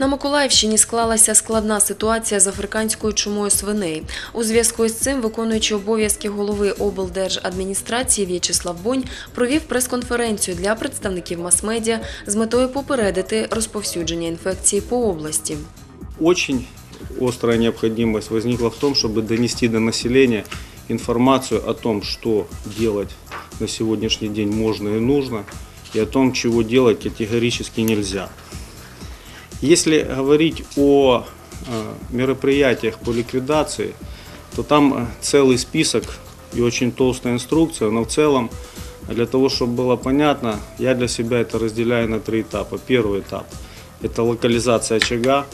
На Миколаївщині склалася складна ситуація з африканською чумою свиней. У зв'язку з цим виконуючий обов'язки голови облдержадміністрації В'ячеслав Бонь провів прес-конференцію для представників мас-медіа з метою попередити розповсюдження інфекції по області. Очень острая необходимость возникла в том, чтобы донести до населения информацию о том, что делать на сегодняшний день можно и нужно, и о том, чего делать категорически нельзя. Если говорить о э, мероприятиях по ликвидации, то там э, целый список и очень толстая инструкция, но в целом, для того, чтобы было понятно, я для себя это разделяю на три этапа. Первый этап – это локализация очага,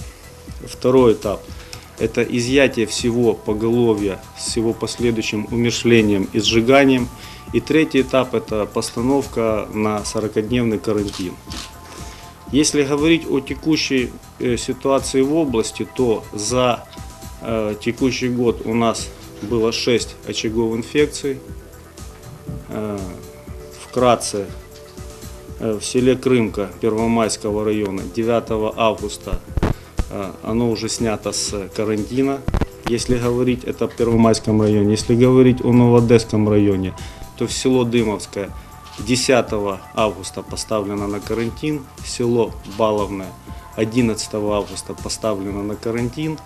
Второй этап – это изъятие всего поголовья с его последующим умершлением и сжиганием. И третий этап – это постановка на 40-дневный карантин. Если говорить о текущей э, ситуации в области, то за э, текущий год у нас было 6 очагов инфекций. Э, вкратце, в селе Крымка Первомайского района 9 августа оно уже снято с карантина. Если говорить это в Первомайском районе, если говорить о Новодесском районе, то в село Дымовское 10 августа поставлено на карантин, село Баловное 11 августа поставлено на карантин.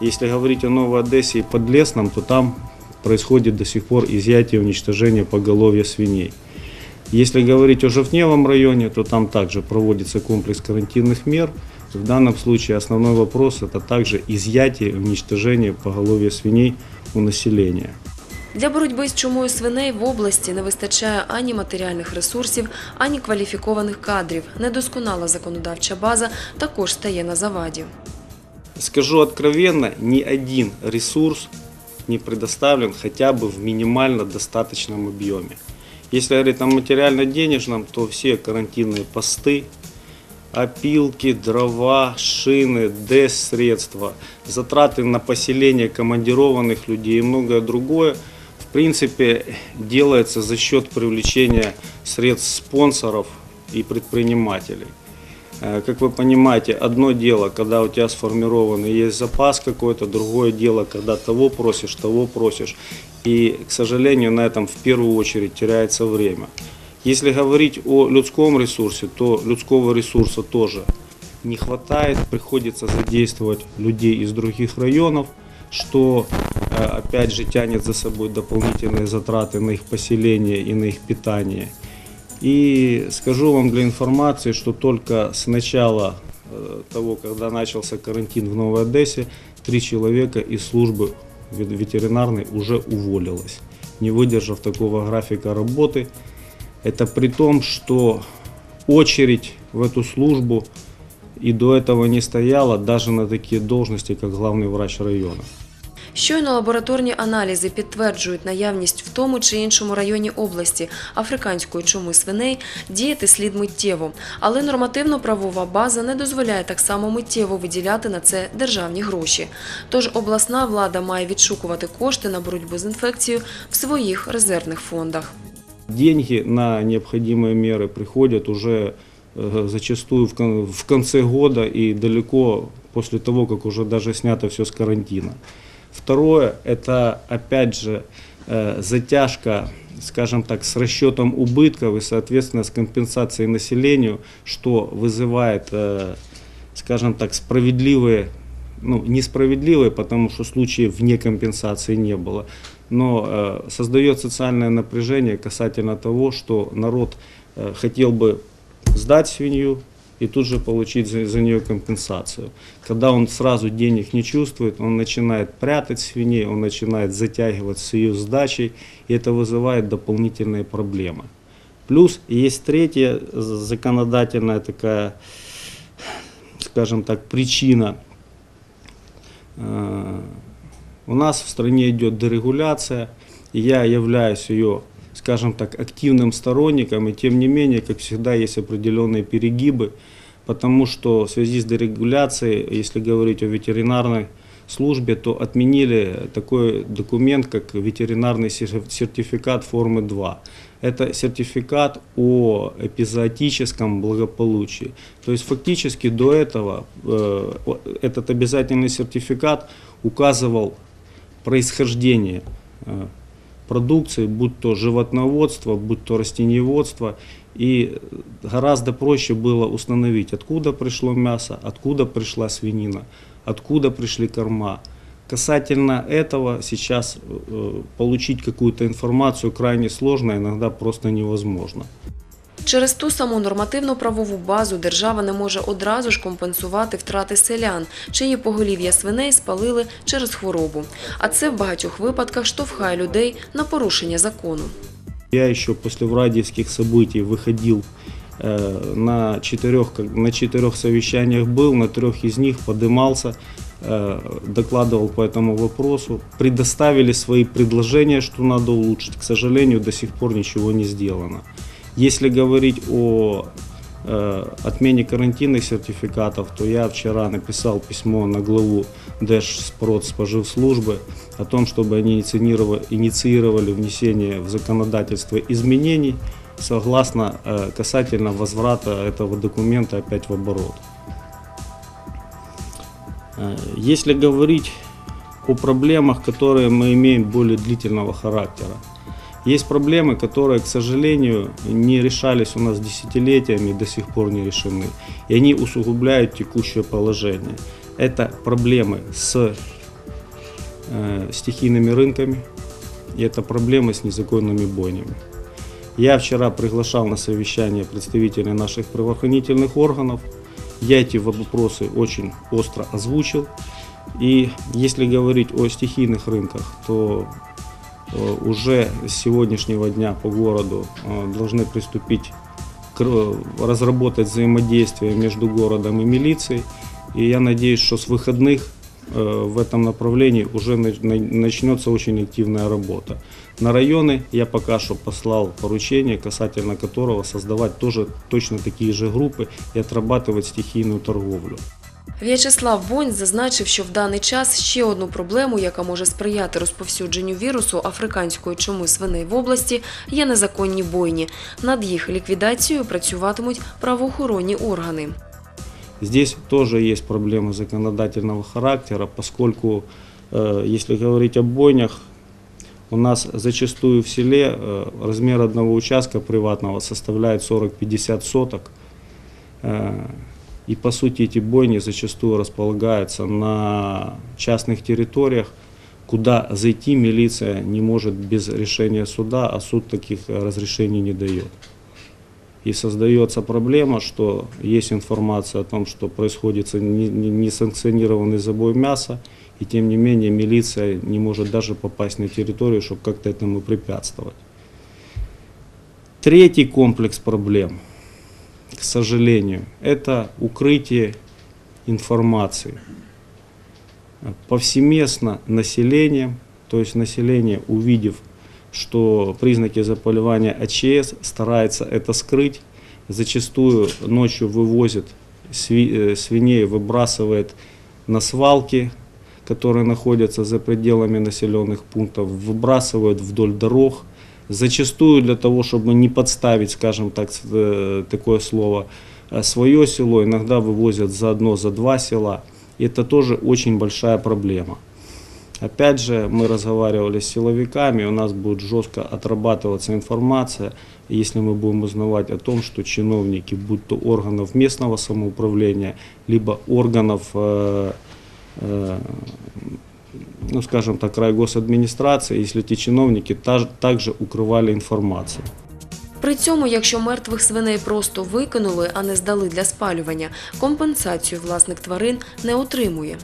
Если говорить о Новой Одессе и Подлесном, то там происходит до сих пор изъятие и уничтожение поголовья свиней. Если говорить о Жовтневом районе, то там также проводится комплекс карантинных мер. В данном случае основной вопрос это также изъятие и уничтожение поголовья свиней у населения. Для боротьби з чумою свиней в області не вистачає ані матеріальних ресурсів, ані кваліфікованих кадрів. Недосконала законодавча база також стає на заваді. Скажу откровенно, ни один ресурс не предоставлен хотя бы в минимально достаточном объеме. Если говорить о материально-денежном, то все карантинные посты, опилки, дрова, шины, ДЭС-средства, затраты на поселение командированных людей и многое другое, в принципе, делается за счет привлечения средств спонсоров и предпринимателей. Э, Как вы понимаете, одно дело, когда у тебя сформирован и есть запас какой-то, другое дело, когда того просишь, того просишь. И, к сожалению, на этом в первую очередь теряется время. Если говорить о людском ресурсе, то людского ресурса тоже не хватает, приходится задействовать людей из других районов, что опять же тянет за собой дополнительные затраты на их поселение и на их питание. И скажу вам для информации, что только с начала э, того, когда начался карантин в Новой Одессе, три человека из службы вет- ветеринарной уже уволилось, не выдержав такого графика работы. Это при том, что очередь в эту службу и до этого не стояла даже на такие должности, как главный врач района. Щойно лабораторні аналізи підтверджують наявність в тому чи іншому районі області африканської чуми свиней, діяти слід миттєво. Але нормативно-правова база не дозволяє так само миттєво виділяти на це державні гроші. Тож обласна влада має відшукувати кошти на боротьбу з інфекцією в своїх резервних фондах. Деньги на необходимые меры приходят уже э, зачастую в кон- в конце года и далеко после того, как уже даже снято все с карантина. Второе, это опять же э, затяжка, скажем так, с расчетом убытков и, соответственно, с компенсацией населению, что вызывает, э, скажем так, справедливые ну, несправедливые, потому что случаев вне компенсации не было, но э, создает социальное напряжение касательно того, что народ хотел бы сдать свинью и тут же получить за, за нее компенсацию. Когда он сразу денег не чувствует, он начинает прятать свиней, он начинает затягивать с ее сдачей, и это вызывает дополнительные проблемы. Плюс есть третья законодательная такая, скажем так, причина Э, У нас в стране идет дерегуляция, и я являюсь ее, скажем так, активным сторонником, и тем не менее, как всегда, есть определенные перегибы, потому что в связи с дерегуляцией, если говорить о ветеринарной службе, то отменили такой документ, как ветеринарный сер- сертификат формы 2. это сертификат о эпизоотическом благополучии. То есть фактически до этого э, этот обязательный сертификат указывал происхождение э, продукции, будь то животноводство, будь то растениеводство. И гораздо проще было установить, откуда пришло мясо, откуда пришла свинина, откуда пришли корма. Касательно этого сейчас э, получить какую-то информацию крайне сложно, иногда просто невозможно. Через ту саму нормативно-правову базу держава не може одразу ж компенсувати втрати селян, чиї поголів'я свиней спалили через хворобу. А це в багатьох випадках штовхає людей на порушення закону. Я еще после врадиевских событий выходил э, на четырех, как- на четырех совещаниях был, на трех из них подымался, э, докладывал по этому вопросу. Предоставили свои предложения, что надо улучшить. К сожалению, до сих пор ничего не сделано. Если говорить о э, отмене карантинных сертификатов, то я вчера написал письмо на главу Держпродспоживслужбы о том, чтобы они инициировали, инициировали внесение в законодательство изменений согласно э, касательно возврата этого документа опять в оборот. Э, Если говорить о проблемах, которые мы имеем более длительного характера, есть проблемы, которые, к сожалению, не решались у нас десятилетиями и до сих пор не решены. И они усугубляют текущее положение. Это проблемы с э, стихийными рынками, и это проблемы с незаконными бойнями. Я вчера приглашал на совещание представителей наших правоохранительных органов. Я эти вопросы очень остро озвучил. И если говорить о стихийных рынках, то уже с сегодняшнего дня по городу э, должны приступить к р- разработать взаимодействие между городом и милицией. И я надеюсь, что с выходных э, в этом направлении уже на- на- начнется очень активная работа. На районы я пока что послал поручение, касательно которого создавать тоже точно такие же группы и отрабатывать стихийную торговлю. В'ячеслав Бонь зазначив, що в даний час ще одну проблему, яка може сприяти розповсюдженню вірусу африканської чуми свиней в області, є незаконні бойні. Над їх ліквідацією працюватимуть правоохоронні органи. Здесь тоже есть проблемы законодательного характера, поскольку, э, если говорить о бойнях, у нас зачастую в селе э, размер одного участка приватного составляет 40-50 соток. И по сути эти бойни зачастую располагаются на частных территориях, куда зайти милиция не может без решения суда, а суд таких разрешений не дает. И создается проблема, что есть информация о том, что происходит не- не- несанкционированный забой мяса, и тем не менее милиция не может даже попасть на территорию, чтобы как-то этому препятствовать. Третий комплекс проблем, к сожалению, это укрытие информации. Повсеместно населением, то есть население, увидев, что признаки заболевания АЧС, старается это скрыть, зачастую ночью вывозит э, свиней, выбрасывает на свалки, которые находятся за пределами населенных пунктов, выбрасывают вдоль дорог, зачастую для того, чтобы не подставить, скажем так, э, такое слово, э, свое село, иногда вывозят за одно, за два села. Это тоже очень большая проблема. Опять же, мы разговаривали с силовиками, у нас будет жестко отрабатываться информация, если мы будем узнавать о том, что чиновники, будь то органов местного самоуправления, либо органов, э, э, ну скажем так, райгосадминистрации, если эти чиновники та- также укрывали информацию. При цьому, якщо мертвих свиней просто викинули, а не здали для спалювання, компенсацію власник тварин не отримує.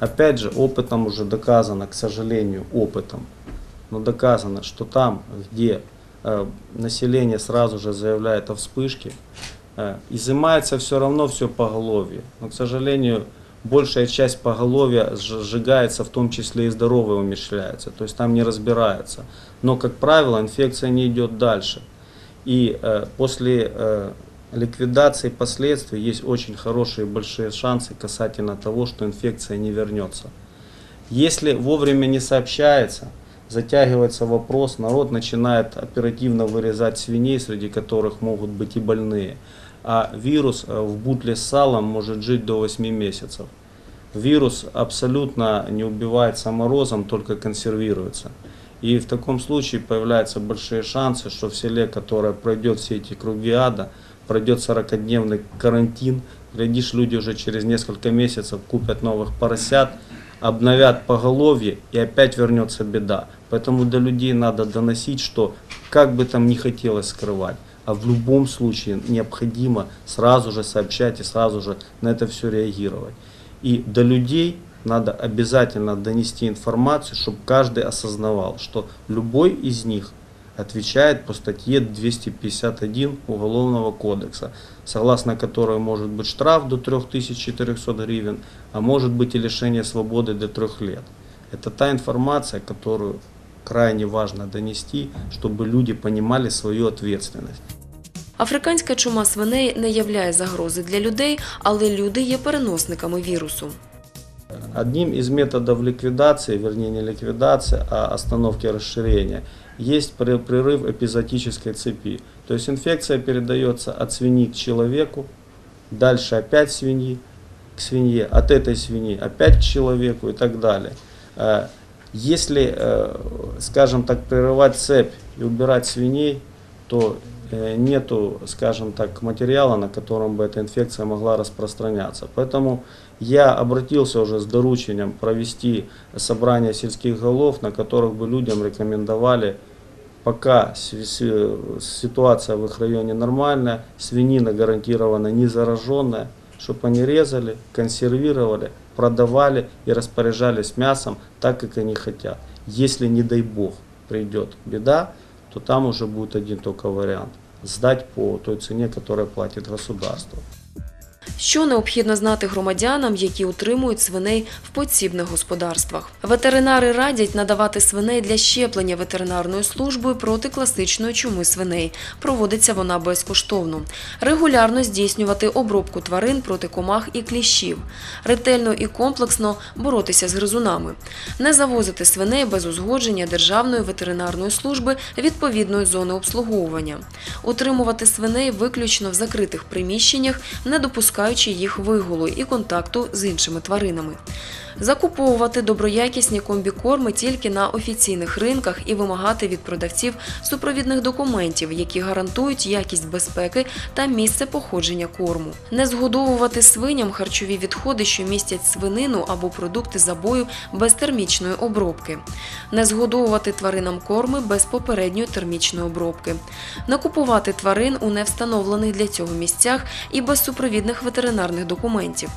Опять же, опытом уже доказано, к сожалению, опытом, но доказано, что там, где э, население сразу же заявляет о вспышке, э, изымается все равно все поголовье. Но, к сожалению, большая часть поголовья сж- сжигается, в том числе и здоровые умерщвляются, то есть там не разбирается. Но, как правило, инфекция не идет дальше. И э, после э, ликвидации последствий есть очень хорошие большие шансы касательно того, что инфекция не вернется. Если вовремя не сообщается, затягивается вопрос, народ начинает оперативно вырезать свиней, среди которых могут быть и больные. А вирус э, в бутле с салом может жить до 8 месяцев. Вирус абсолютно не убивается морозом, только консервируется. И в таком случае появляются большие шансы, что в селе, которое пройдет все эти круги ада, пройдет 40-дневный карантин, глядишь, люди уже через несколько месяцев купят новых поросят, обновят поголовье и опять вернется беда. Поэтому до людей надо доносить, что как бы там ни хотелось скрывать, в любом случае необходимо сразу же сообщать и сразу же на это все реагировать. И до людей надо обязательно донести информацию, чтобы каждый осознавал, что любой из них отвечает по статье 251 Уголовного кодекса, согласно которой может быть штраф до 3400 гривен, а может быть и лишение свободы до 3 лет. Это та информация, которую крайне важно донести, чтобы люди понимали свою ответственность. Африканська чума свиней не являє загрози для людей, але люди є переносниками вірусу. Одним из методов ликвидации, вернее не ликвидации, а остановки расширения, есть при- прерыв эпизотической цепи. То есть инфекция передается от свиньи к человеку, дальше опять свиньи к свинье, от этой свиньи опять к человеку и так далее. Э, Если, э, скажем так, прерывать цепь и убирать свиней, то э, нету, скажем так, материала, на котором бы эта инфекция могла распространяться. Поэтому я обратился уже с доручением провести собрание сельских голов, на которых бы людям рекомендовали, пока с- с- ситуация в их районе нормальная, свинина гарантированно не зараженная, чтобы они резали, консервировали, продавали и распоряжались мясом так, как они хотят. Если, не дай бог, придет беда, то там уже будет один только вариант. Сдать по той цене, которую платит государство. Що необхідно знати громадянам, які утримують свиней в подсібних господарствах? Ветеринари радять надавати свиней для щеплення ветеринарною службою проти класичної чуми свиней. Проводиться вона безкоштовно. Регулярно здійснювати обробку тварин проти комах і кліщів. Ретельно і комплексно боротися з гризунами. Не завозити свиней без узгодження Державної ветеринарної служби відповідної зони обслуговування. Утримувати свиней виключно в закритих приміщеннях, не допускаючи їх вигулу і контакту з іншими тваринами. Закуповувати доброякісні комбікорми тільки на офіційних ринках і вимагати від продавців супровідних документів, які гарантують якість безпеки та місце походження корму. Не згодовувати свиням харчові відходи, що містять свинину або продукти забою без термічної обробки. Не згодовувати тваринам корми без попередньої термічної обробки. Не купувати тварин у невстановлених для цього місцях і без супровідних ветеринарних документів.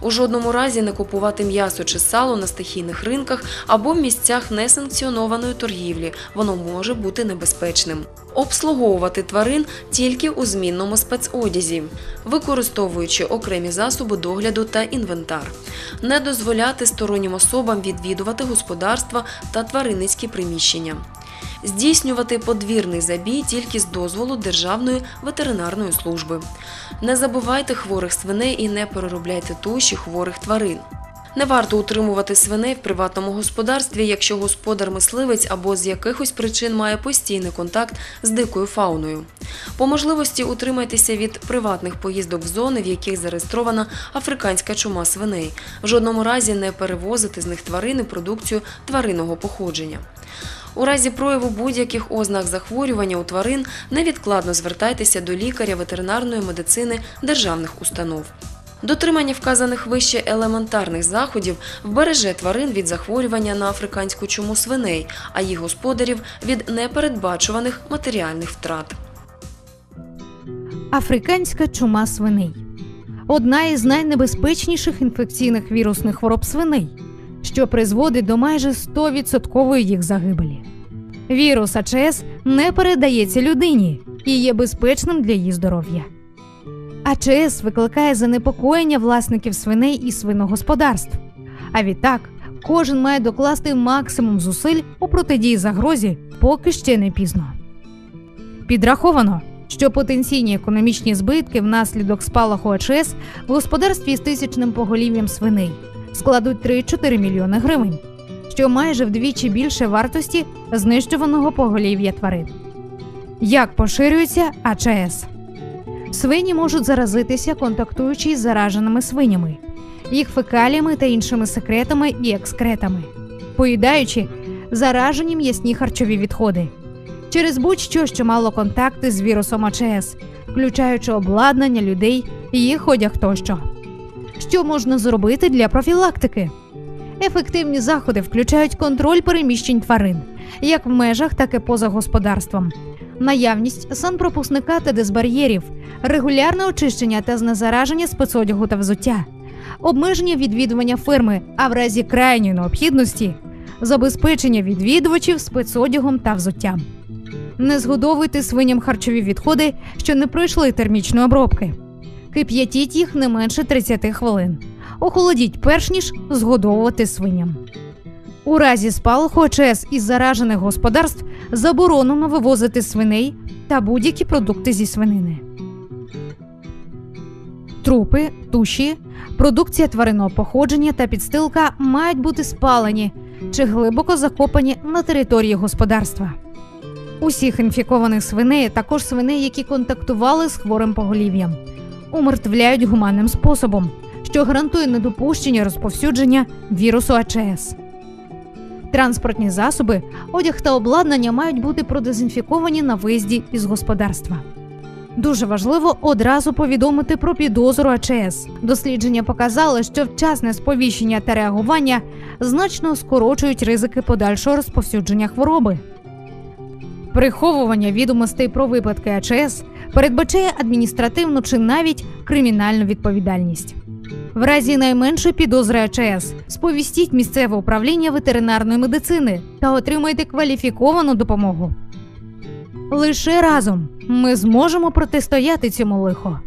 У жодному разі не купувати м'ясо чи сало на стихійних ринках або в місцях несанкціонованої торгівлі. Воно може бути небезпечним. Обслуговувати тварин тільки у змінному спецодязі, використовуючи окремі засоби догляду та інвентар. Не дозволяти стороннім особам відвідувати господарства та тваринницькі приміщення. Здійснювати подвірний забій тільки з дозволу Державної ветеринарної служби. Не забувайте хворих свиней і не переробляйте туші хворих тварин. Не варто утримувати свиней в приватному господарстві, якщо господар-мисливець або з якихось причин має постійний контакт з дикою фауною. По можливості утримайтеся від приватних поїздок в зони, в яких зареєстрована африканська чума свиней. В жодному разі не перевозити з них тварини продукцію тваринного походження. У разі прояву будь-яких ознак захворювання у тварин невідкладно звертайтеся до лікаря ветеринарної медицини державних установ. Дотримання вказаних вище елементарних заходів вбереже тварин від захворювання на африканську чуму свиней, а їх господарів від непередбачуваних матеріальних втрат. Африканська чума свиней одна із найнебезпечніших інфекційних вірусних хвороб свиней, що призводить до майже 100% їх загибелі. Вірус АЧС не передається людині і є безпечним для її здоров'я. АЧС викликає занепокоєння власників свиней і свиногосподарств. А відтак, кожен має докласти максимум зусиль у протидії загрозі, поки ще не пізно. Підраховано, що потенційні економічні збитки внаслідок спалаху АЧС в господарстві з тисячним поголів'ям свиней складуть 3-4 мільйони гривень, що майже вдвічі більше вартості знищуваного поголів'я тварин. Як поширюється АЧС? Свині можуть заразитися, контактуючи із зараженими свинями, їх фекаліями та іншими секретами і екскретами, поїдаючи заражені м'ясні харчові відходи через будь-що, що мало контакти з вірусом АЧС, включаючи обладнання людей, їх одяг тощо. Що можна зробити для профілактики? Ефективні заходи включають контроль переміщень тварин, як в межах, так і поза господарством, наявність санпропускника та дезбар'єрів, регулярне очищення та знезараження спецодягу та взуття, обмеження відвідування ферми, а в разі крайньої необхідності забезпечення відвідувачів спецодягом та взуттям. Не згодовуйте свиням харчові відходи, що не пройшли термічної обробки. Кип'ятіть їх не менше 30 хвилин. Охолодіть перш ніж згодовувати свиням. У разі спалаху ОЧС із заражених господарств заборонено вивозити свиней та будь-які продукти зі свинини. Трупи, туші, продукція тваринного походження та підстилка мають бути спалені чи глибоко закопані на території господарства. Усіх інфікованих свиней, також свиней, які контактували з хворим поголів'ям, умертвляють гуманним способом, що гарантує недопущення розповсюдження вірусу АЧС. Транспортні засоби, одяг та обладнання мають бути продезінфіковані на виїзді із господарства. Дуже важливо одразу повідомити про підозру АЧС. Дослідження показали, що вчасне сповіщення та реагування значно скорочують ризики подальшого розповсюдження хвороби. Приховування відомостей про випадки АЧС передбачає адміністративну чи навіть кримінальну відповідальність. В разі найменше підозри АЧС сповістіть місцеве управління ветеринарної медицини та отримайте кваліфіковану допомогу. Лише разом ми зможемо протистояти цьому лиху.